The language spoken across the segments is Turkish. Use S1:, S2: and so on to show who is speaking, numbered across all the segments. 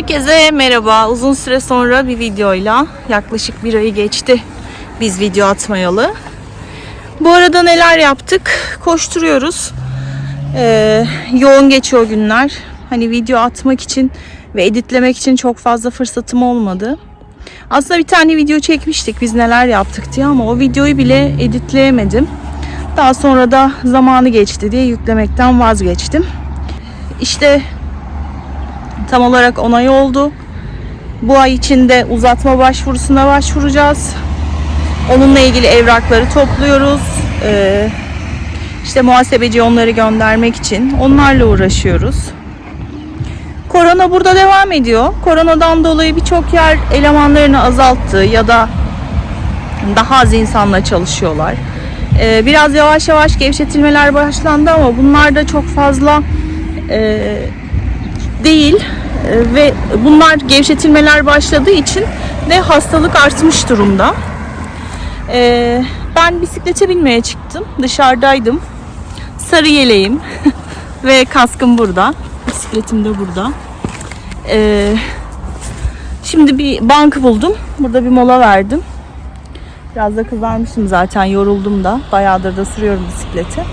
S1: Herkese merhaba. Uzun süre sonra bir videoyla yaklaşık bir ayı geçti biz video atmayalı. Bu arada neler yaptık? Koşturuyoruz. Ee, yoğun geçiyor günler. Hani video atmak için ve editlemek için çok fazla fırsatım olmadı. Aslında bir tane video çekmiştik biz neler yaptık diye ama o videoyu bile editleyemedim. Daha sonra da zamanı geçti diye yüklemekten vazgeçtim. İşte tam olarak onay oldu. Bu ay içinde uzatma başvurusuna başvuracağız. Onunla ilgili evrakları topluyoruz. Ee, işte muhasebeci onları göndermek için onlarla uğraşıyoruz. Korona burada devam ediyor. Koronadan dolayı birçok yer elemanlarını azalttı ya da daha az insanla çalışıyorlar. Ee, biraz yavaş yavaş gevşetilmeler başlandı ama bunlar da çok fazla e, değil E, ve bunlar gevşetilmeler başladığı için de hastalık artmış durumda. Ee, ben bisiklete binmeye çıktım. Dışarıdaydım. Sarı yeleğim ve kaskım burada. Bisikletim de burada. Ee, şimdi bir bank buldum. Burada bir mola verdim. Biraz da kızarmışım zaten yoruldum da. Bayağıdır da sürüyorum bisikleti.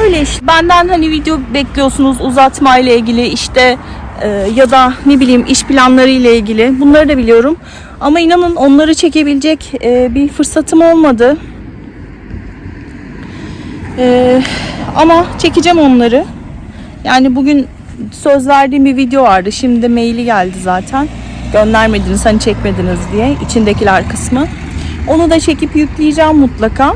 S1: Öyle işte. Benden hani video bekliyorsunuz uzatma ile ilgili işte e, ya da ne bileyim iş planları ile ilgili. Bunları da biliyorum. Ama inanın onları çekebilecek e, bir fırsatım olmadı. E, ama çekeceğim onları. Yani bugün söz verdiğim bir video vardı. Şimdi maili geldi zaten. Göndermediniz hani çekmediniz diye. içindekiler kısmı. Onu da çekip yükleyeceğim mutlaka.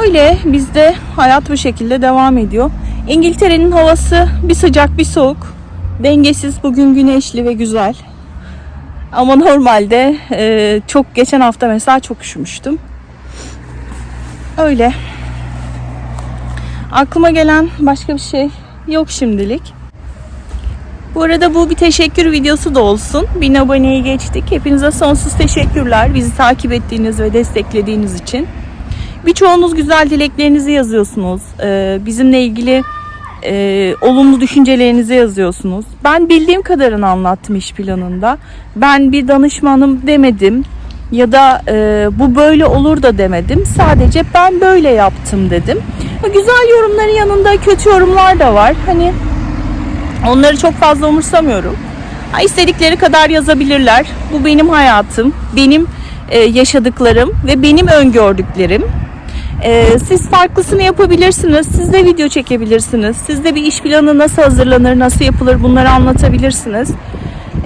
S1: Öyle bizde hayat bu şekilde devam ediyor. İngiltere'nin havası bir sıcak bir soğuk. Dengesiz bugün güneşli ve güzel. Ama normalde e, çok geçen hafta mesela çok üşümüştüm. Öyle. Aklıma gelen başka bir şey yok şimdilik. Bu arada bu bir teşekkür videosu da olsun. Bin aboneyi geçtik. Hepinize sonsuz teşekkürler bizi takip ettiğiniz ve desteklediğiniz için. Birçoğunuz güzel dileklerinizi yazıyorsunuz. Ee, bizimle ilgili e, olumlu düşüncelerinizi yazıyorsunuz. Ben bildiğim kadarını anlattım iş planında. Ben bir danışmanım demedim ya da e, bu böyle olur da demedim. Sadece ben böyle yaptım dedim. Güzel yorumların yanında kötü yorumlar da var. Hani onları çok fazla umursamıyorum. Ha, istedikleri kadar yazabilirler. Bu benim hayatım, benim e, yaşadıklarım ve benim öngördüklerim. Ee, siz farklısını yapabilirsiniz. Siz de video çekebilirsiniz. Siz de bir iş planı nasıl hazırlanır, nasıl yapılır bunları anlatabilirsiniz.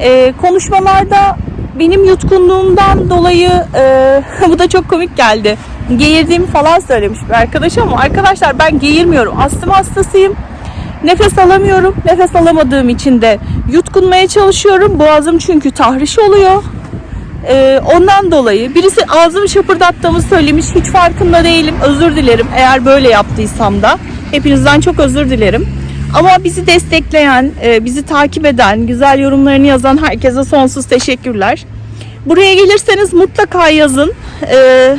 S1: Ee, konuşmalarda benim yutkunluğumdan dolayı e, bu da çok komik geldi. Geğirdiğimi falan söylemiş bir arkadaş ama arkadaşlar ben geğirmiyorum. Astım hastasıyım. Nefes alamıyorum. Nefes alamadığım için de yutkunmaya çalışıyorum. Boğazım çünkü tahriş oluyor. Ee, ondan dolayı birisi ağzımı şapırdattığımı söylemiş. Hiç farkında değilim. Özür dilerim eğer böyle yaptıysam da. Hepinizden çok özür dilerim. Ama bizi destekleyen, e, bizi takip eden, güzel yorumlarını yazan herkese sonsuz teşekkürler. Buraya gelirseniz mutlaka yazın. Ee,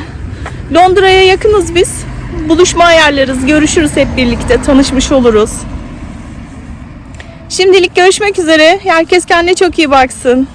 S1: Londra'ya yakınız biz. Buluşma ayarlarız, görüşürüz hep birlikte, tanışmış oluruz. Şimdilik görüşmek üzere. Herkes kendine çok iyi baksın.